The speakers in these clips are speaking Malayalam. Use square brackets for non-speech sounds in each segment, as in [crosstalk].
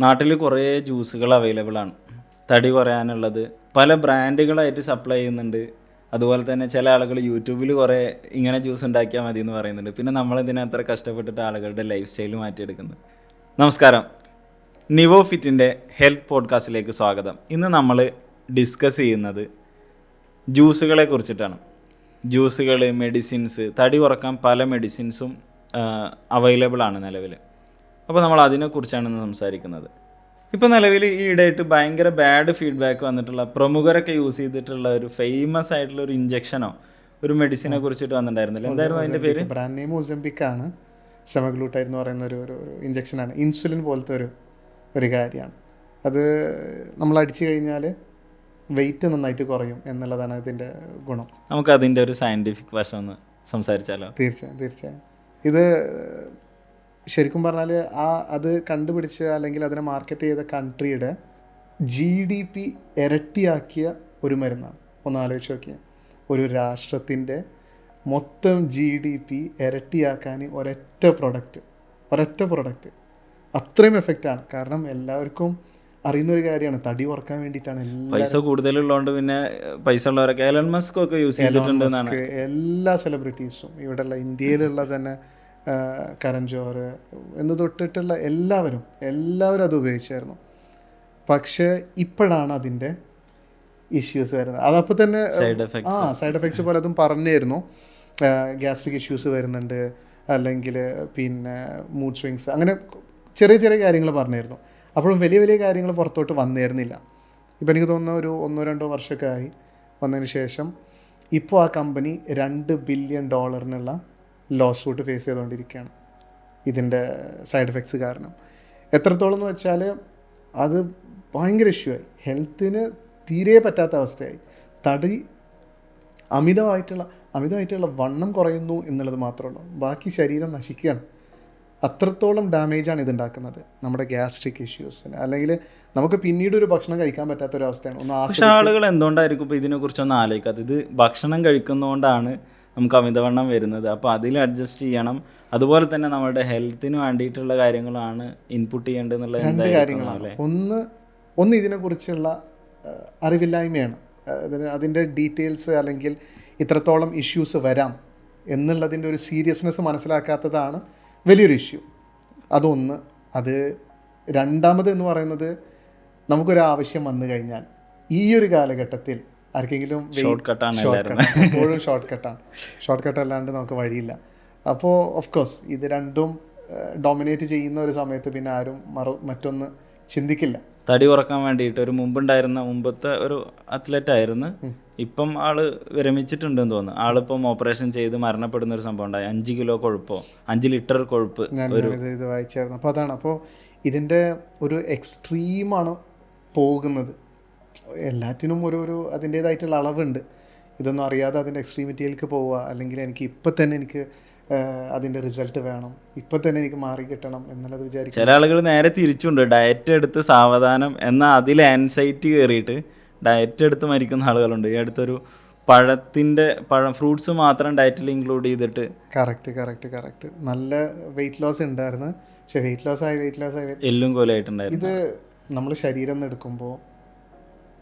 നാട്ടിൽ കുറേ ജ്യൂസുകൾ അവൈലബിൾ ആണ്. തടി കുറയാനുള്ളത്. പല ബ്രാൻഡുകളായിട്ട് സപ്ലൈ ചെയ്യുന്നുണ്ട്. അതുപോലെ തന്നെ ചില ആളുകൾ യൂട്യൂബിൽ കുറേ ഇങ്ങനെ ജ്യൂസ് ഉണ്ടാക്കിയാൽ മതി എന്ന് പറയുന്നുണ്ട്. പിന്നെ നമ്മൾ അത്ര കഷ്ടപ്പെട്ടിട്ട് ആളുകളുടെ ലൈഫ് സ്റ്റൈൽ മാറ്റിയെടുക്കുന്നത്? നമസ്കാരം. നിവോ ഫിറ്റിന്റെ ഹെൽത്ത് പോഡ്കാസ്റ്റിലേക്ക് സ്വാഗതം. ഇന്ന് നമ്മൾ ഡിസ്കസ് ചെയ്യുന്നത് ജ്യൂസുകളെ കുറിച്ചിട്ടാണ്. ജ്യൂസുകൾ മെഡിസിൻസ് തടി കുറയ്ക്കാൻ പല മെഡിസിൻസും അവൈലബിൾ ആണ് നിലവിൽ അപ്പോൾ നമ്മൾ അതിനെക്കുറിച്ചാണ് ഇന്ന് സംസാരിക്കുന്നത്. ഇപ്പോൾ നിലവിൽ ഈ ഇടയായിട്ട് ഭയങ്കര ബാഡ് ഫീഡ്ബാക്ക് വന്നിട്ടുള്ള പ്രമുഖരൊക്കെ യൂസ് ചെയ്തിട്ടുള്ള ഒരു ഫേമസ് ആയിട്ടുള്ള ഒരു ഇഞ്ചക്ഷനോ ഒരു മെഡിസിനെ കുറിച്ചിട്ട് വന്നിട്ടുണ്ടായിരുന്നില്ല? എന്തായിരുന്നു അതിന്റെ പേര്? ബ്രാൻഡ് നെയിം ഒസംബിക് ആണ്. സെമഗ്ലൂട്ടൈഡ് എന്ന് പറയുന്ന ഒരു ഒരു ഇഞ്ചക്ഷനാണ് ഇൻസുലിൻ പോലത്തെ ഒരു ഒരു കാര്യമാണ്. അത് നമ്മൾ അടിച്ചു കഴിഞ്ഞാൽ വെയിറ്റ് നന്നായിട്ട് കുറയും എന്നുള്ളതാണ് ഇതിന്റെ ഗുണം. നമുക്ക് അതിന്റെ ഒരു സയന്റിഫിക് വശം ഒന്ന് സംസാരിച്ചാലോ? തീർച്ചയായും തീർച്ചയായും. ഇത് ശരിക്കും പറഞ്ഞാൽ ആ അത് കണ്ടുപിടിച്ച അല്ലെങ്കിൽ അതിനെ മാർക്കറ്റ് ചെയ്ത കൺട്രിയുടെ ജി ഡി പി ഇരട്ടിയാക്കിയ ഒരു മരുന്നാണ്. ഒന്ന് ആലോചിച്ച് നോക്കിയാൽ ഒരു രാഷ്ട്രത്തിന്റെ മൊത്തം ജി ഡി പി ഇരട്ടിയാക്കാൻ ഒരൊറ്റ പ്രൊഡക്റ്റ് ഒരൊറ്റ പ്രൊഡക്റ്റ് അത്രയും എഫക്റ്റാണ് കാരണം എല്ലാവർക്കും അറിയുന്ന ഒരു കാര്യമാണ്. തടി കുറയ്ക്കാൻ വേണ്ടിയിട്ടാണ് എല്ലാ പൈസ കൂടുതലുള്ളതുകൊണ്ട് പിന്നെ പൈസ ഉള്ളവരൊക്കെ എലൻ മസ്ക് ഒക്കെ യൂസ് ചെയ്തിട്ടുണ്ട് എല്ലാ സെലിബ്രിറ്റീസും ഇവിടെയുള്ള ഇന്ത്യയിലുള്ള തന്നെ കരൺ ജോഹർ എന്ന് തൊട്ടിട്ടുള്ള എല്ലാവരും എല്ലാവരും അത് ഉപയോഗിച്ചായിരുന്നു. പക്ഷേ ഇപ്പോഴാണ് അതിന്റെ ഇഷ്യൂസ് വരുന്നത്. അതപ്പോൾ തന്നെ ആ സൈഡ് എഫക്ട്സ് അതും പറഞ്ഞിരുന്നു. ഗ്യാസ്ട്രിക് ഇഷ്യൂസ് വരുന്നുണ്ട്. അല്ലെങ്കിൽ പിന്നെ മൂഡ് സ്വിങ്സ് അങ്ങനെ ചെറിയ ചെറിയ കാര്യങ്ങൾ പറഞ്ഞിരുന്നു. അപ്പോഴും വലിയ വലിയ കാര്യങ്ങൾ പുറത്തോട്ട് വന്നിരുന്നില്ല. ഇപ്പം എനിക്ക് തോന്നുന്ന ഒരു ഒന്നോ രണ്ടോ വർഷമൊക്കെ ആയി വന്നതിന് ശേഷം ഇപ്പോൾ ആ കമ്പനി രണ്ട് ബില്യൺ ഡോളറിനുള്ള ലോസ് സൂട്ട് ഫേസ് ചെയ്തുകൊണ്ടിരിക്കുകയാണ്. ഇതിന്റെ സൈഡ് എഫക്ട്സ് കാരണം. എത്രത്തോളം എന്ന് വെച്ചാൽ അത് ഭയങ്കര ഇഷ്യൂ ആയി. ഹെൽത്തിന് തീരെ പറ്റാത്ത അവസ്ഥയായി. തടി അമിതമായിട്ടുള്ള അമിതമായിട്ടുള്ള വണ്ണം കുറയുന്നു എന്നുള്ളത് മാത്രമേ ഉള്ളൂ. ബാക്കി ശരീരം നശിക്കുകയാണ്. അത്രത്തോളം ഡാമേജാണ് ഇതുണ്ടാക്കുന്നത്. നമ്മുടെ ഗ്യാസ്ട്രിക് ഇഷ്യൂസിന് അല്ലെങ്കിൽ നമുക്ക് പിന്നീട് ഒരു ഭക്ഷണം കഴിക്കാൻ പറ്റാത്ത ഒരു അവസ്ഥയാണ്. ഒന്ന് പക്ഷെ ആളുകൾ എന്തുകൊണ്ടായിരിക്കും ഇപ്പോൾ ഇതിനെക്കുറിച്ചൊന്നും ആലോചിക്കാത്തത്? ഇത് ഭക്ഷണം കഴിക്കുന്നതുകൊണ്ടാണ് നമുക്ക് അമിതവണ്ണം വരുന്നത്. അപ്പോൾ അതിൽ അഡ്ജസ്റ്റ് ചെയ്യണം. അതുപോലെ തന്നെ നമ്മുടെ ഹെൽത്തിന് വേണ്ടിയിട്ടുള്ള കാര്യങ്ങളാണ് ഇൻപുട്ട് ചെയ്യേണ്ടതെന്നുള്ള രണ്ട് കാര്യങ്ങളാണ്. ഒന്ന് ഒന്ന് ഇതിനെക്കുറിച്ചുള്ള അറിവില്ലായ്മയാണ്. അതിന് അതിന്റെ ഡീറ്റെയിൽസ് അല്ലെങ്കിൽ ഇത്രത്തോളം ഇഷ്യൂസ് വരാം എന്നുള്ളതിന്റെ ഒരു സീരിയസ്നെസ് മനസ്സിലാക്കാത്തതാണ് വലിയൊരു ഇഷ്യൂ അതൊന്ന് അത് രണ്ടാമത് എന്ന് പറയുന്നത് നമുക്കൊരു ആവശ്യം വന്നു കഴിഞ്ഞാൽ ഈ ഒരു കാലഘട്ടത്തിൽ ആർക്കെങ്കിലും ഷോർട്ട് കട്ടാണ് എപ്പോഴും ഷോർട്ട് കട്ടാണ് ഷോർട്ട് കട്ട് അല്ലാണ്ട് നമുക്ക് വഴിയില്ല. അപ്പോൾ ഓഫ് കോഴ്സ് ഇത് രണ്ടും ഡോമിനേറ്റ് ചെയ്യുന്ന ഒരു സമയത്ത് പിന്നെ ആരും മറു മറ്റൊന്ന് ചിന്തിക്കില്ല. തടി കുറയ്ക്കാൻ വേണ്ടിയിട്ട് ഒരു മുമ്പുണ്ടായിരുന്ന മുമ്പത്തെ ഒരു അത്ലറ്റ് ആയിരുന്നു. ഇപ്പം ആൾ വിരമിച്ചിട്ടുണ്ടെന്ന് തോന്നുന്നു. ആളിപ്പം ഓപ്പറേഷൻ ചെയ്ത് മരണപ്പെടുന്ന ഒരു സംഭവം ഉണ്ടായി. അഞ്ച് കിലോ കൊഴുപ്പോ അഞ്ച് ലിറ്റർ കൊഴുപ്പ് ഒരു ഇത് വായിച്ചായിരുന്നു. അപ്പോൾ അതാണ്. അപ്പോൾ ഇതിന്റെ ഒരു എക്സ്ട്രീമാണ് പോകുന്നത്. എല്ലാറ്റിനും ഒരു ഒരു അതിന്റേതായിട്ടുള്ള അളവുണ്ട്. ഇതൊന്നും അറിയാതെ അതിന്റെ എക്സ്ട്രീമിറ്റിയിലേക്ക് പോവുക അല്ലെങ്കിൽ എനിക്ക് ഇപ്പം തന്നെ എനിക്ക് അതിന്റെ റിസൾട്ട് വേണം ഇപ്പം തന്നെ എനിക്ക് മാറി കിട്ടണം എന്നുള്ളത് വിചാരിക്കും ചില ആളുകൾ നേരെ തിരിച്ചുണ്ട്. ഡയറ്റ് എടുത്ത് സാവധാനം എന്നാൽ അതിൽ ആൻസൈറ്റി കയറിയിട്ട് ഡയറ്റ് എടുത്ത് മരിക്കുന്ന ആളുകളുണ്ട്. ഈ അടുത്തൊരു പഴത്തിന്റെ പഴം ഫ്രൂട്ട്സ് മാത്രം ഡയറ്റിൽ ഇൻക്ലൂഡ് ചെയ്തിട്ട്. Correct correct correct. നല്ല വെയിറ്റ് ലോസ് ഉണ്ടായിരുന്നു. പക്ഷേ വെയിറ്റ് ലോസ് ആയി വെയിറ്റ് ലോസ് ആയി എല്ലും കോലായിട്ടുണ്ടായിരുന്നു ഇത് നമ്മൾ ശരീരം എടുക്കുമ്പോൾ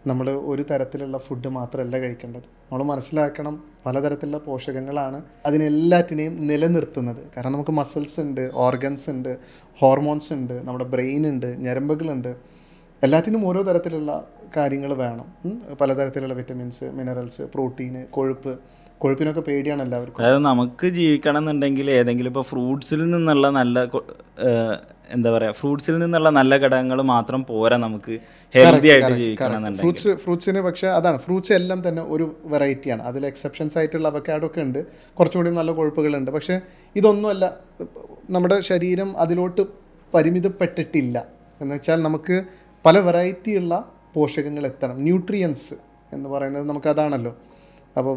നമ്മൾ ഒരു തരത്തിലുള്ള ഫുഡ് മാത്രമല്ല കഴിക്കേണ്ടത്. നമ്മൾ മനസ്സിലാക്കണം പലതരത്തിലുള്ള പോഷകങ്ങളാണ് അതിനെല്ലാറ്റിനെയും നിലനിർത്തുന്നത്. കാരണം നമുക്ക് മസിൽസ് ഉണ്ട് ഓർഗൻസ് ഉണ്ട് ഹോർമോൺസ് ഉണ്ട് നമ്മുടെ ബ്രെയിൻ ഉണ്ട് ഞരമ്പുകളുണ്ട് എല്ലാറ്റിനും ഓരോ തരത്തിലുള്ള കാര്യങ്ങൾ വേണം. പലതരത്തിലുള്ള വിറ്റമിൻസ് മിനറൽസ് പ്രോട്ടീന് കൊഴുപ്പ്. കൊഴുപ്പിനൊക്കെ പേടിയാണ് എല്ലാവർക്കും. അതായത് നമുക്ക് ജീവിക്കണം എന്നുണ്ടെങ്കിൽ ഏതെങ്കിലും ഇപ്പോൾ ഫ്രൂട്ട്സിൽ നിന്നുള്ള നല്ല എന്താ പറയുക ഫ്രൂട്ട്സിൽ നിന്നുള്ള നല്ല ഘടകങ്ങൾ മാത്രം പോരാ നമുക്ക് ഹെൽത്തി ആയിട്ട് ജീവിക്കണം ഫ്രൂട്ട്സ് ഫ്രൂട്ട്സിന് പക്ഷേ അതാണ് ഫ്രൂട്ട്സ് എല്ലാം തന്നെ ഒരു വെറൈറ്റിയാണ് അതിൽ എക്സെപ്ഷൻസ് ആയിട്ടുള്ള അവക്കാഡോ ഒക്കെ ഉണ്ട് കുറച്ചുകൂടി നല്ല കൊഴുപ്പുകളുണ്ട്. പക്ഷേ ഇതൊന്നുമല്ല നമ്മുടെ ശരീരം അതിലോട്ട് പരിമിതപ്പെട്ടിട്ടില്ല. എന്ന് വെച്ചാൽ നമുക്ക് പല വെറൈറ്റിയുള്ള പോഷകങ്ങൾ എത്തണം. ന്യൂട്രിയൻസ് എന്ന് പറയുന്നത് നമുക്കതാണല്ലോ. അപ്പോൾ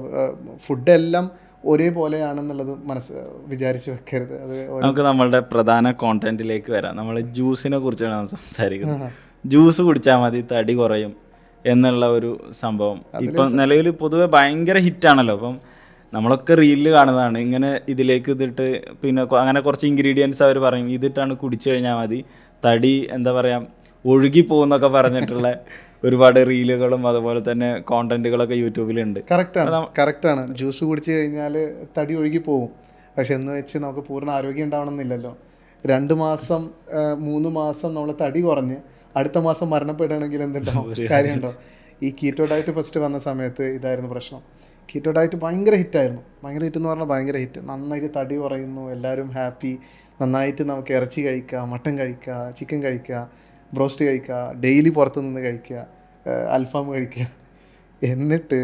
ഫുഡ് എല്ലാം ഒരേപോലെയാണെന്നുള്ളത് മനസ്സ് വിചാരിച്ച് വെക്കരുത്. അത് നമുക്ക് നമ്മളുടെ പ്രധാന കോണ്ടന്റിലേക്ക് വരാം. നമ്മൾ ജ്യൂസിനെ കുറിച്ചാണ് നമ്മൾ സംസാരിക്കുന്നത്. ജ്യൂസ് കുടിച്ചാൽ മതി തടി കുറയും എന്നുള്ള ഒരു സംഭവം. ഇപ്പം നിലവിൽ പൊതുവെ ഭയങ്കര ഹിറ്റാണല്ലോ. അപ്പം നമ്മളൊക്കെ റീലിൽ കാണുന്നതാണ്. ഇങ്ങനെ ഇതിലേക്ക് ഇതിട്ട് പിന്നെ അങ്ങനെ കുറച്ച് ഇൻഗ്രീഡിയൻസ് അവർ പറയും. ഇതിട്ടാണ് കുടിച്ചു കഴിഞ്ഞാൽ മതി. തടി എന്താ പറയുക ഒഴുകി പോകുന്നൊക്കെ പറഞ്ഞിട്ടുള്ള [laughs] ഒരുപാട് റീലുകളും അതുപോലെ തന്നെ കോണ്ടന്റുകളൊക്കെ യൂട്യൂബിലുണ്ട്. കറക്റ്റാണ് കറക്റ്റാണ് ജ്യൂസ് കുടിച്ചു കഴിഞ്ഞാൽ തടി ഒഴുകി പോകും പക്ഷെ എന്ന് വെച്ച് നമുക്ക് പൂർണ ആരോഗ്യം ഉണ്ടാവണമെന്നില്ലല്ലോ. രണ്ട് മാസം മൂന്ന് മാസം നമ്മൾ തടി കുറഞ്ഞ് അടുത്ത മാസം മരണപ്പെടുകയാണെങ്കിൽ എന്തുണ്ടാവും? [laughs] കാര്യമുണ്ടോ? ഈ കീറ്റോ ഡയറ്റ് ഫസ്റ്റ് വന്ന സമയത്ത് ഇതായിരുന്നു പ്രശ്നം. കീറ്റോ ഡയറ്റ് ഭയങ്കര ഹിറ്റായിരുന്നു ഭയങ്കര ഹിറ്റ് എന്ന് പറഞ്ഞാൽ ഭയങ്കര ഹിറ്റ് നന്നായിട്ട് തടി കുറയുന്നു എല്ലാവരും ഹാപ്പി നന്നായിട്ട് നമുക്ക് ഇറച്ചി കഴിക്കാം മട്ടൻ കഴിക്കുക ചിക്കൻ കഴിക്കുക ബ്രോസ്റ്റ് കഴിക്കുക ഡെയിലി പുറത്തു നിന്ന് കഴിക്കുക അൽഫാം കഴിക്കുക. എന്നിട്ട്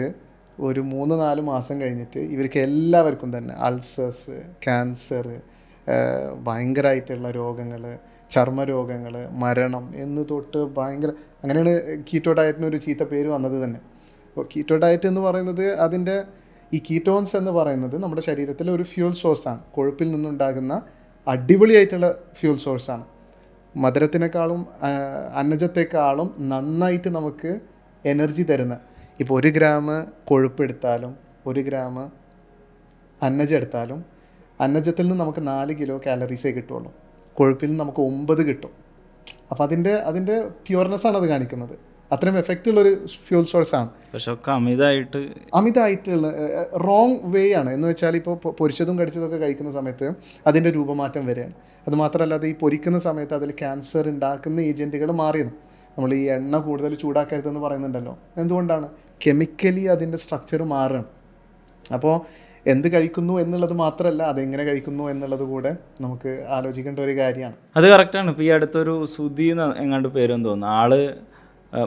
ഒരു മൂന്ന് നാല് മാസം കഴിഞ്ഞിട്ട് ഇവർക്ക് എല്ലാവർക്കും തന്നെ അൾസേഴ്സ് ക്യാൻസർ ഭയങ്കരമായിട്ടുള്ള രോഗങ്ങൾ ചർമ്മരോഗങ്ങൾ മരണം എന്ന് തൊട്ട് ഭയങ്കര അങ്ങനെയാണ് കീറ്റോ ഡയറ്റിന് ഒരു ചീത്ത പേര് വന്നത് തന്നെ. അപ്പോൾ കീറ്റോ ഡയറ്റ് എന്ന് പറയുന്നത് അതിന്റെ ഈ കീറ്റോൺസ് എന്ന് പറയുന്നത് നമ്മുടെ ശരീരത്തിലെ ഒരു ഫ്യൂൽ സോഴ്സാണ് കൊഴുപ്പിൽ നിന്നുണ്ടാകുന്ന അടിപൊളിയായിട്ടുള്ള ഫ്യൂൽ സോഴ്സാണ് മധുരത്തിനേക്കാളും അന്നജത്തേക്കാളും നന്നായിട്ട് നമുക്ക് എനർജി തരുന്ന. ഇപ്പോൾ ഒരു ഗ്രാം കൊഴുപ്പെടുത്താലും ഒരു ഗ്രാം അന്നജം എടുത്താലും അന്നജത്തിൽ നിന്ന് നമുക്ക് നാല് കിലോ കാലറീസേ കിട്ടുള്ളൂ. കൊഴുപ്പിൽ നിന്ന് നമുക്ക് ഒമ്പത് കിട്ടും. അപ്പോൾ അതിന്റെ അതിന്റെ പ്യുവർനെസ്സാണ് അത് കാണിക്കുന്നത്. അത്രയും എഫക്റ്റ് ഉള്ള ഒരു ഫ്യൂൽ ആണ്. പക്ഷെ ഒക്കെ അമിതമായിട്ട് അമിതമായിട്ടുള്ള റോങ് വേ ആണ്. എന്ന് വെച്ചാൽ ഇപ്പോൾ പൊരിച്ചതും കടിച്ചതും ഒക്കെ കഴിക്കുന്ന സമയത്ത് അതിന്റെ രൂപമാറ്റം വരെയാണ് അത് മാത്രമല്ല അത് ഈ പൊരിക്കുന്ന സമയത്ത് അതിൽ ക്യാൻസർ ഉണ്ടാക്കുന്ന ഏജന്റുകൾ മാറിയാണ് നമ്മൾ ഈ എണ്ണ കൂടുതൽ ചൂടാക്കരുതെന്ന് പറയുന്നുണ്ടല്ലോ. എന്തുകൊണ്ടാണ്? കെമിക്കലി അതിന്റെ സ്ട്രക്ചർ മാറുകയാണ്. അപ്പോൾ എന്ത് കഴിക്കുന്നു എന്നുള്ളത് മാത്രമല്ല അതെങ്ങനെ കഴിക്കുന്നു എന്നുള്ളത് കൂടെ നമുക്ക് ആലോചിക്കേണ്ട ഒരു കാര്യമാണ്. അത് കറക്റ്റാണ് ഇപ്പോൾ ഈ അടുത്തൊരു സുധി എന്ന് എങ്ങാണ്ട് പേരെന്ന് തോന്നുന്നു ആൾ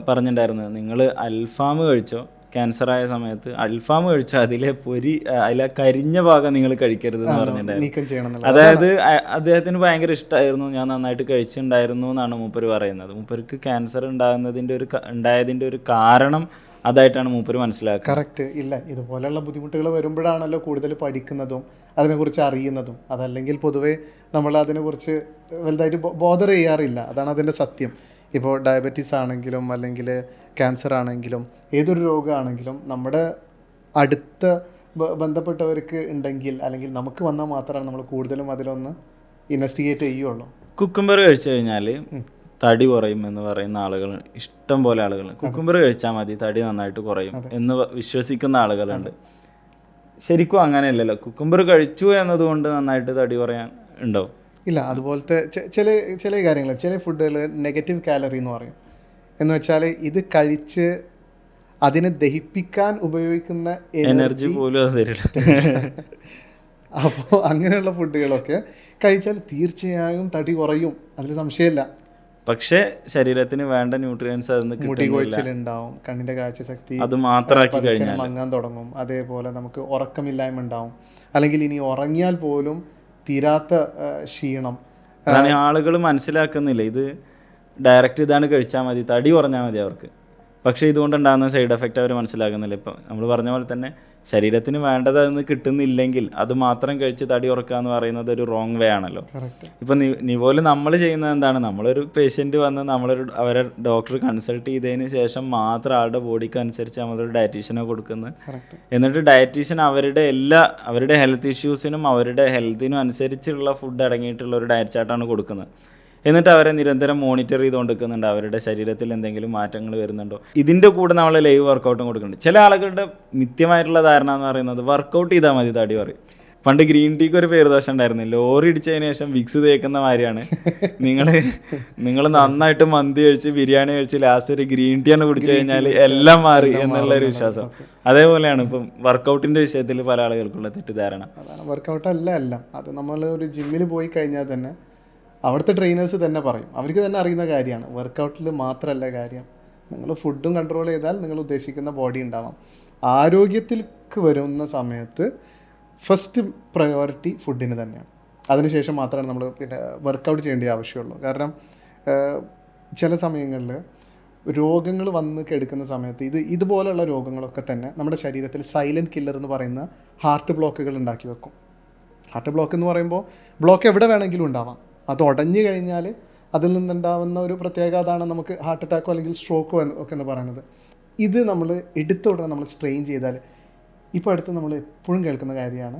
പറഞ്ഞിട്ടുണ്ടായിരുന്നു നിങ്ങൾ അൽഫാം കഴിച്ചോ? ക്യാൻസർ ആയ സമയത്ത് അൽഫാം കഴിച്ചോ അതിലെ പൊരി അതിലെ കരിഞ്ഞ ഭാഗം നിങ്ങൾ കഴിക്കരുത് എന്ന് പറഞ്ഞിട്ടുണ്ടായിരുന്നു അതായത് അദ്ദേഹത്തിന് ഭയങ്കര ഇഷ്ടമായിരുന്നു ഞാൻ നന്നായിട്ട് കഴിച്ചിട്ടുണ്ടായിരുന്നു എന്നാണ് മൂപ്പര് പറയുന്നത്. മൂപ്പർക്ക് ക്യാൻസർ ഉണ്ടാകുന്നതിന്റെ ഒരു ഉണ്ടായതിന്റെ ഒരു കാരണം അതായിട്ടാണ് മൂപ്പര് മനസ്സിലാക്കുക കറക്റ്റ്. ഇല്ല ഇതുപോലെയുള്ള ബുദ്ധിമുട്ടുകൾ വരുമ്പോഴാണല്ലോ കൂടുതൽ പഠിക്കുന്നതും അതിനെക്കുറിച്ച് അറിയുന്നതും. അതല്ലെങ്കിൽ പൊതുവേ നമ്മൾ അതിനെക്കുറിച്ച് വലുതായിട്ട് ബോധർ ചെയ്യാറില്ല. അതാണ് അതിന്റെ സത്യം. ഇപ്പോൾ ഡയബറ്റീസ് ആണെങ്കിലും അല്ലെങ്കിൽ ക്യാൻസർ ആണെങ്കിലും ഏതൊരു രോഗമാണെങ്കിലും നമ്മുടെ അടുത്ത ബന്ധപ്പെട്ടവർക്ക് ഉണ്ടെങ്കിൽ അല്ലെങ്കിൽ നമുക്ക് വന്നാൽ മാത്രമാണ് നമ്മൾ കൂടുതലും അതിലൊന്ന് ഇൻവെസ്റ്റിഗേറ്റ് ചെയ്യുള്ളൂ. കുക്കുംബർ കഴിച്ചു കഴിഞ്ഞാൽ തടി കുറയും എന്ന് പറയുന്ന ആളുകൾ ഇഷ്ടം പോലെ ആളുകൾ. കുക്കുംബർ കഴിച്ചാൽ മതി തടി നന്നായിട്ട് കുറയും എന്ന് വിശ്വസിക്കുന്ന ആളുകളുണ്ട്. ശരിക്കും അങ്ങനെയല്ലല്ലോ. കുക്കുംബർ കഴിച്ചു എന്നതുകൊണ്ട് നന്നായിട്ട് തടി കുറയാൻ ഉണ്ടോ ഇല്ല അതുപോലത്തെ ചില ചില കാര്യങ്ങൾ ചില ഫുഡുകൾ നെഗറ്റീവ് കാലറി എന്ന് പറയും. എന്ന് വെച്ചാൽ ഇത് കഴിച്ച് അതിനെ ദഹിപ്പിക്കാൻ ഉപയോഗിക്കുന്ന എനർജി പോലും [laughs] അപ്പോൾ അങ്ങനെയുള്ള ഫുഡുകളൊക്കെ കഴിച്ചാൽ തീർച്ചയായും തടി കുറയും. അതിൽ സംശയമില്ല. പക്ഷേ ശരീരത്തിന് വേണ്ട ന്യൂട്രിയൻസ് അതിന് മുടി കിട്ടുന്നില്ല കൊഴിച്ചിലുണ്ടാവും കണ്ണിന്റെ കാഴ്ചശക്തി അത് മാത്രമാക്കി കഴിഞ്ഞാൽ മങ്ങാൻ തുടങ്ങും. അതേപോലെ നമുക്ക് ഉറക്കമില്ലായ്മ ഉണ്ടാവും. അല്ലെങ്കിൽ ഇനി ഉറങ്ങിയാൽ പോലും തീരാത്ത ക്ഷീണം. അതാണ് ആളുകൾ മനസ്സിലാക്കുന്നില്ല. ഇത് ഡയറക്റ്റ് ഇതാണ് കഴിച്ചാൽ മതി തടി കുറഞ്ഞാൽ മതി അവർക്ക്. പക്ഷേ ഇതുകൊണ്ട് ഉണ്ടാകുന്ന സൈഡ് എഫക്റ്റ് അവർ മനസ്സിലാക്കുന്നില്ല ഇപ്പം നമ്മൾ പറഞ്ഞ പോലെ തന്നെ ശരീരത്തിന് വേണ്ടത് അതൊന്ന് കിട്ടുന്നില്ലെങ്കിൽ അത് മാത്രം കഴിച്ച് തടി ഉറക്കുക എന്ന് പറയുന്നത് ഒരു റോങ് വേ ആണല്ലോ. ഇപ്പം നിവോൽ നമ്മൾ ചെയ്യുന്നത് എന്താണ്? നമ്മളൊരു പേഷ്യന്റ് വന്ന് നമ്മളൊരു അവരെ ഡോക്ടർ കൺസൾട്ട് ചെയ്തതിന് ശേഷം മാത്രം ആളുടെ ബോഡിക്ക് അനുസരിച്ച് നമ്മളൊരു ഡയറ്റീഷ്യനെ കൊടുക്കുന്നത്. എന്നിട്ട് ഡയറ്റീഷ്യൻ അവരുടെ എല്ലാ അവരുടെ ഹെൽത്ത് ഇഷ്യൂസിനും അവരുടെ ഹെൽത്തിനും അനുസരിച്ചുള്ള ഫുഡ് അടങ്ങിയിട്ടുള്ള ഒരു ഡയറ്റ് ചാർട്ടാണ് കൊടുക്കുന്നത്. എന്നിട്ട് അവരെ നിരന്തരം മോണിറ്റർ ചെയ്തുകൊണ്ടിരിക്കുന്നുണ്ട്. അവരുടെ ശരീരത്തിൽ എന്തെങ്കിലും മാറ്റങ്ങൾ വരുന്നുണ്ടോ? ഇതിന്റെ കൂടെ നമ്മൾ ലൈവ് വർക്കൗട്ടും കൊടുക്കുന്നുണ്ട്. ചില ആളുകളുടെ മിഥ്യമായിട്ടുള്ള ധാരണ എന്ന് പറയുന്നത് വർക്കൗട്ട് ചെയ്താൽ മതി തടി പറയും. പണ്ട് ഗ്രീൻ ടീക്ക് ഒരു പേര് ദോഷം ഉണ്ടായിരുന്നു. ലോറി ഇടിച്ചതിന് ശേഷം വിക്സ് തേക്കുന്ന മാതിരിയാണ്. നിങ്ങൾ നിങ്ങൾ നന്നായിട്ട് മന്തി കഴിച്ച് ബിരിയാണി കഴിച്ച് ലാസ്റ്റ് ഒരു ഗ്രീൻ ടീ ആണ് കുടിച്ചു കഴിഞ്ഞാൽ എല്ലാം മാറി എന്നുള്ള ഒരു വിശ്വാസം. അതേപോലെയാണ് ഇപ്പം വർക്കൗട്ടിന്റെ വിഷയത്തിൽ പല ആളുകൾക്കുള്ള തെറ്റിദ്ധാരണ. വർക്കൗട്ട് അല്ല എല്ലാം. അത് നമ്മൾ ഒരു ജിമ്മിൽ പോയി കഴിഞ്ഞാൽ തന്നെ അവിടുത്തെ ട്രെയിനേഴ്സ് തന്നെ പറയും. അവർക്ക് തന്നെ അറിയുന്ന കാര്യമാണ്. വർക്കൗട്ടിൽ മാത്രമല്ല കാര്യം. നിങ്ങൾ ഫുഡും കൺട്രോൾ ചെയ്താൽ നിങ്ങൾ ഉദ്ദേശിക്കുന്ന ബോഡി ഉണ്ടാവാം. ആരോഗ്യത്തിലേക്ക് വരുന്ന സമയത്ത് ഫസ്റ്റ് പ്രയോറിറ്റി ഫുഡിന് തന്നെയാണ്. അതിനുശേഷം മാത്രമാണ് നമ്മൾ പിന്നെ വർക്കൗട്ട് ചെയ്യേണ്ട ആവശ്യമുള്ളൂ. കാരണം ചില സമയങ്ങളിൽ രോഗങ്ങൾ വന്ന് കെടുക്കുന്ന സമയത്ത് ഇത് ഇതുപോലെയുള്ള രോഗങ്ങളൊക്കെ തന്നെ നമ്മുടെ ശരീരത്തിൽ സൈലന്റ് കില്ലർ എന്ന് പറയുന്ന ഹാർട്ട് ബ്ലോക്കുകൾ ഉണ്ടാക്കി വെക്കും. ഹാർട്ട് ബ്ലോക്ക് എന്ന് പറയുമ്പോൾ ബ്ലോക്ക് എവിടെ വേണമെങ്കിലും ഉണ്ടാവാം. അത് ഉടഞ്ഞു കഴിഞ്ഞാൽ അതിൽ നിന്നുണ്ടാവുന്ന ഒരു പ്രത്യാഘാതമാണ് നമുക്ക് ഹാർട്ട് അറ്റാക്കോ അല്ലെങ്കിൽ സ്ട്രോക്കോ ഒക്കെ എന്ന് പറയുന്നത്. ഇത് നമ്മൾ എടുത്ത ഉടനെ നമ്മൾ സ്ട്രെയിൻ ചെയ്താൽ ഇപ്പോൾ അടുത്ത് നമ്മൾ എപ്പോഴും കേൾക്കുന്ന കാര്യമാണ്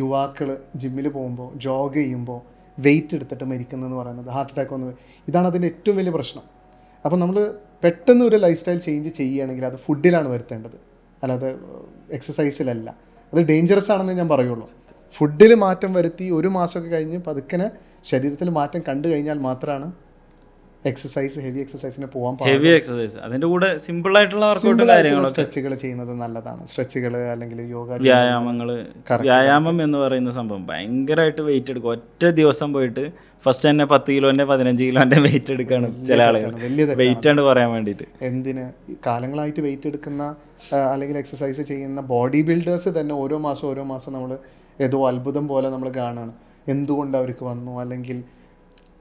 യുവാക്കൾ ജിമ്മിൽ പോകുമ്പോൾ ജോഗ് ചെയ്യുമ്പോൾ വെയിറ്റ് എടുത്തിട്ട് മരിക്കുന്നതെന്ന് പറയുന്നത് ഹാർട്ട് അറ്റാക്ക് വന്ന് ഇതാണ് അതിന്റെ ഏറ്റവും വലിയ പ്രശ്നം. അപ്പോൾ നമ്മൾ പെട്ടെന്ന് ഒരു ലൈഫ് സ്റ്റൈൽ ചേഞ്ച് ചെയ്യുകയാണെങ്കിൽ അത് ഫുഡിലാണ് വരുത്തേണ്ടത്. അല്ലാതെ എക്സസൈസിലല്ല അത് ഡേഞ്ചറസ് ആണെന്ന് ഞാൻ പറയുള്ളൂ. ഫുഡിൽ മാറ്റം വരുത്തി ഒരു മാസമൊക്കെ കഴിഞ്ഞ് പതുക്കനെ ശരീരത്തിൽ മാറ്റം കണ്ടു കഴിഞ്ഞാൽ മാത്രമാണ് എക്സസൈസ് ഹെവി എക്സസൈസിന് പോകാൻ ഹെവി എക്സസൈസ് അതിന്റെ കൂടെ സിമ്പിൾ ആയിട്ടുള്ള വർക്കൗട്ട് കാര്യങ്ങളൊക്കെ. സ്ട്രെച്ചുകൾ ചെയ്യുന്നത് നല്ലതാണ്. സ്ട്രെച്ചുകൾ അല്ലെങ്കിൽ യോഗ വ്യായാമങ്ങൾ വ്യായാമം എന്ന് പറയുന്ന സംഭവം ഭയങ്കരമായിട്ട് വെയിറ്റ് എടുക്കും. ഒറ്റ ദിവസം പോയിട്ട് ഫസ്റ്റ് തന്നെ പത്ത് കിലോന്റെ പതിനഞ്ച് കിലോന്റെ വെയിറ്റ് എടുക്കാണ് ചില ആളുകൾ വെയിറ്റ് ആണ് പറയാൻ വേണ്ടിയിട്ട്. എന്തിന്? കാലങ്ങളായിട്ട് വെയിറ്റ് എടുക്കുന്ന അല്ലെങ്കിൽ എക്സസൈസ് ചെയ്യുന്ന ബോഡി ബിൽഡേഴ്സ് തന്നെ ഓരോ മാസം ഓരോ മാസം നമ്മൾ ഏതോ അത്ഭുതം പോലെ നമ്മൾ കാണുകയാണ് എന്തുകൊണ്ട് അവർക്ക് വന്നു? അല്ലെങ്കിൽ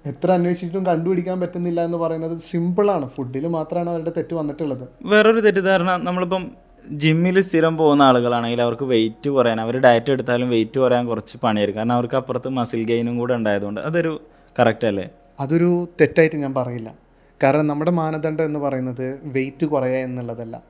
എത്ര അന്വേഷിച്ചിട്ടും കണ്ടുപിടിക്കാൻ പറ്റുന്നില്ല എന്ന് പറയുന്നത് സിമ്പിളാണ് ഫുഡിൽ മാത്രമാണ് അവരുടെ തെറ്റ് വന്നിട്ടുള്ളത്. വേറൊരു തെറ്റിദ്ധാരണ നമ്മളിപ്പം ജിമ്മിൽ സ്ഥിരം പോകുന്ന ആളുകളാണെങ്കിൽ അവർക്ക് വെയിറ്റ് കുറയാൻ അവർ ഡയറ്റ് എടുത്താലും വെയിറ്റ് കുറയാൻ കുറച്ച് പണിയായിരിക്കും. കാരണം അവർക്ക് അപ്പുറത്ത് മസിൽ ഗെയിനും കൂടെ ഉണ്ടായതുകൊണ്ട്. അതൊരു കറക്റ്റ് അല്ലേ? അതൊരു തെറ്റായിട്ട് ഞാൻ പറയില്ല. കാരണം നമ്മുടെ മാനദണ്ഡം എന്ന് പറയുന്നത് വെയിറ്റ് കുറയുക എന്നുള്ളതല്ല.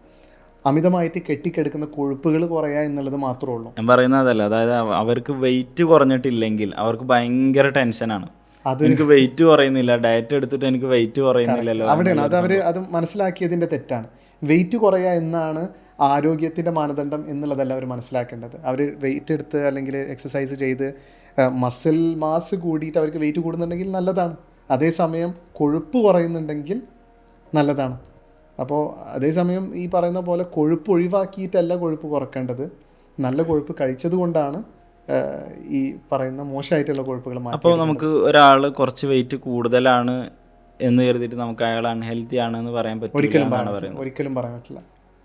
അമിതമായിട്ട് കെട്ടിക്കെടുക്കുന്ന കൊഴുപ്പുകൾ കുറയുക എന്നുള്ളത് മാത്രമേ ഉള്ളൂ. ഞാൻ പറയുന്നത് അതല്ല. അതായത് അവർക്ക് വെയിറ്റ് കുറഞ്ഞിട്ടില്ലെങ്കിൽ അവർക്ക് ഭയങ്കര ടെൻഷനാണ് അത് എനിക്ക് വെയിറ്റ് കുറയുന്നില്ല. ഡയറ്റ് എടുത്തിട്ട് എനിക്ക് വെയിറ്റ് കുറയുന്നില്ലല്ലോ അവിടെയാണ്. അത് അവർ അത് മനസ്സിലാക്കിയതിന്റെ തെറ്റാണ്. വെയിറ്റ് കുറയുക എന്നാണ് ആരോഗ്യത്തിന്റെ മാനദണ്ഡം എന്നുള്ളതല്ല അവർ മനസ്സിലാക്കേണ്ടത്. അവർ വെയിറ്റ് എടുത്ത് അല്ലെങ്കിൽ എക്സസൈസ് ചെയ്ത് മസിൽ മാസ് കൂടിയിട്ട് അവർക്ക് വെയിറ്റ് കൂടുന്നുണ്ടെങ്കിൽ നല്ലതാണ്. അതേസമയം കൊഴുപ്പ് കുറയുന്നുണ്ടെങ്കിൽ നല്ലതാണ്. അപ്പോൾ അതേസമയം ഈ പറയുന്ന പോലെ കൊഴുപ്പ് ഒഴിവാക്കിയിട്ടല്ല കൊഴുപ്പ് കുറക്കേണ്ടത്. നല്ല കൊഴുപ്പ് കഴിച്ചത് കൊണ്ടാണ് ഈ പറയുന്ന മോശമായിട്ടുള്ള കൊഴുപ്പുകൾ അപ്പോൾ നമുക്ക് ഒരാൾ കുറച്ച് വെയിറ്റ് കൂടുതലാണ് എന്ന് കരുതിയിട്ട് നമുക്ക് അയാൾ അൺഹെൽത്തി ആണ് എന്ന് പറയാൻ പറ്റില്ല ഒരിക്കലും പറയാൻ ഒരിക്കലും പറയാൻ പറ്റില്ല.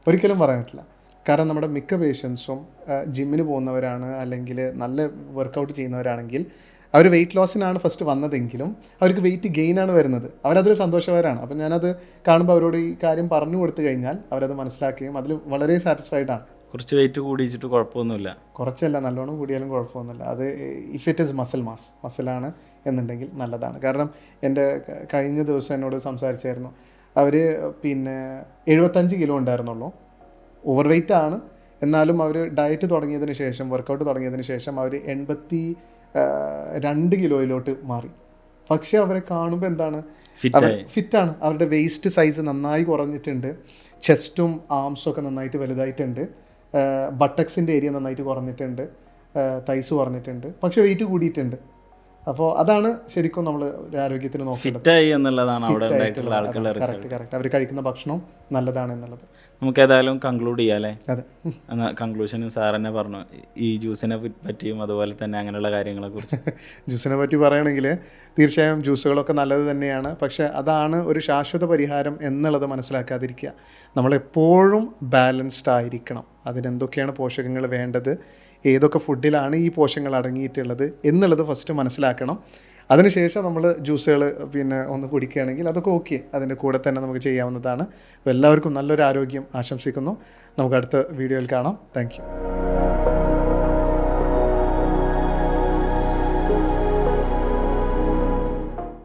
ഒരിക്കലും പറയാൻ പറ്റില്ല. കാരണം നമ്മുടെ മിക്ക പേഷ്യൻസും ജിമ്മിന് പോകുന്നവരാണ് അല്ലെങ്കിൽ നല്ല വർക്കൗട്ട് ചെയ്യുന്നവരാണെങ്കിൽ അവർ വെയിറ്റ് ലോസിനാണ് ഫസ്റ്റ് വന്നതെങ്കിലും അവർക്ക് വെയിറ്റ് ഗെയിനാണ് ആണ് വരുന്നത്. അവരതിൽ സന്തോഷവരാണ്. അപ്പം ഞാനത് കാണുമ്പോൾ അവരോട് ഈ കാര്യം പറഞ്ഞു കൊടുത്തു കഴിഞ്ഞാൽ അവരത് മനസ്സിലാക്കുകയും അതിൽ വളരെ സാറ്റിസ്ഫൈഡ് ആണ്. കുറച്ച് വെയിറ്റ് കൂടിച്ചിട്ട് കുഴപ്പമൊന്നുമില്ല. കുറച്ചല്ല നല്ലോണം കൂടിയാലും കുഴപ്പമൊന്നുമില്ല. അത് if it is muscle mass മസിലാണ് എന്നുണ്ടെങ്കിൽ നല്ലതാണ്. കാരണം എന്റെ കഴിഞ്ഞ ദിവസം എന്നോട് സംസാരിച്ചായിരുന്നു. അവർ പിന്നെ എഴുപത്തഞ്ച് കിലോ ഉണ്ടായിരുന്നുള്ളൂ. ഓവർ വെയിറ്റ് ആണ്. എന്നാലും അവർ ഡയറ്റ് തുടങ്ങിയതിന് ശേഷം വർക്കൗട്ട് തുടങ്ങിയതിന് ശേഷം അവർ എൺപത്തി രണ്ട് കിലോയിലോട്ട് മാറി. പക്ഷെ അവരെ കാണുമ്പോൾ എന്താണ്? അവർ ഫിറ്റാണ്. അവരുടെ വേസ്റ്റ് സൈസ് നന്നായി കുറഞ്ഞിട്ടുണ്ട്. ചെസ്റ്റും ആംസും ഒക്കെ നന്നായിട്ട് വലുതായിട്ടുണ്ട്. ബട്ടക്സിന്റെ ഏരിയ നന്നായിട്ട് കുറഞ്ഞിട്ടുണ്ട്. തൈസ് കുറഞ്ഞിട്ടുണ്ട്. പക്ഷെ വെയിറ്റ് കൂടിയിട്ടുണ്ട്. അപ്പോൾ അതാണ് ശരിക്കും നമ്മൾ ആരോഗ്യത്തിന് നോക്കേണ്ടത്. ഫിറ്റ് ആയി എന്നുള്ളതാണ് അവിടെ ഉണ്ടായിട്ടുള്ള ആൾക്കുള്ള റിസൾട്ട് കറക്റ്റ് കറക്റ്റ് അവർ കഴിക്കുന്ന ഭക്ഷണം നല്ലതാണ് എന്നുള്ളത്. നമുക്ക് ഏതായാലും കൺക്ലൂഡ് ചെയ്യാല്ലേ അതെ. എന്നാൽ കൺക്ലൂഷനും സാർ തന്നെ പറഞ്ഞു. ഈ ജ്യൂസിനെ പറ്റിയും അതുപോലെ തന്നെ അങ്ങനെയുള്ള കാര്യങ്ങളെ കുറിച്ച്. [laughs] ജ്യൂസിനെ പറ്റി പറയുകയാണെങ്കിൽ തീർച്ചയായും ജ്യൂസുകളൊക്കെ നല്ലത് തന്നെയാണ്. പക്ഷെ അതാണ് ഒരു ശാശ്വത പരിഹാരം എന്നുള്ളത് മനസ്സിലാക്കാതിരിക്കുക. നമ്മളെപ്പോഴും ബാലൻസ്ഡ് ആയിരിക്കണം. അതിനെന്തൊക്കെയാണ് പോഷകങ്ങൾ വേണ്ടത്? ഏതൊക്കെ ഫുഡിലാണ് ഈ പോഷങ്ങൾ അടങ്ങിയിട്ടുള്ളത് എന്നുള്ളത് ഫസ്റ്റ് മനസ്സിലാക്കണം. അതിനുശേഷം നമ്മൾ ജ്യൂസുകൾ പിന്നെ ഒന്ന് കുടിക്കുകയാണെങ്കിൽ അതൊക്കെ ഓക്കെ അതിന്റെ കൂടെ തന്നെ നമുക്ക് ചെയ്യാവുന്നതാണ്. അപ്പോൾ എല്ലാവർക്കും നല്ലൊരു ആരോഗ്യം ആശംസിക്കുന്നു. നമുക്ക് അടുത്ത വീഡിയോയിൽ കാണാം. താങ്ക്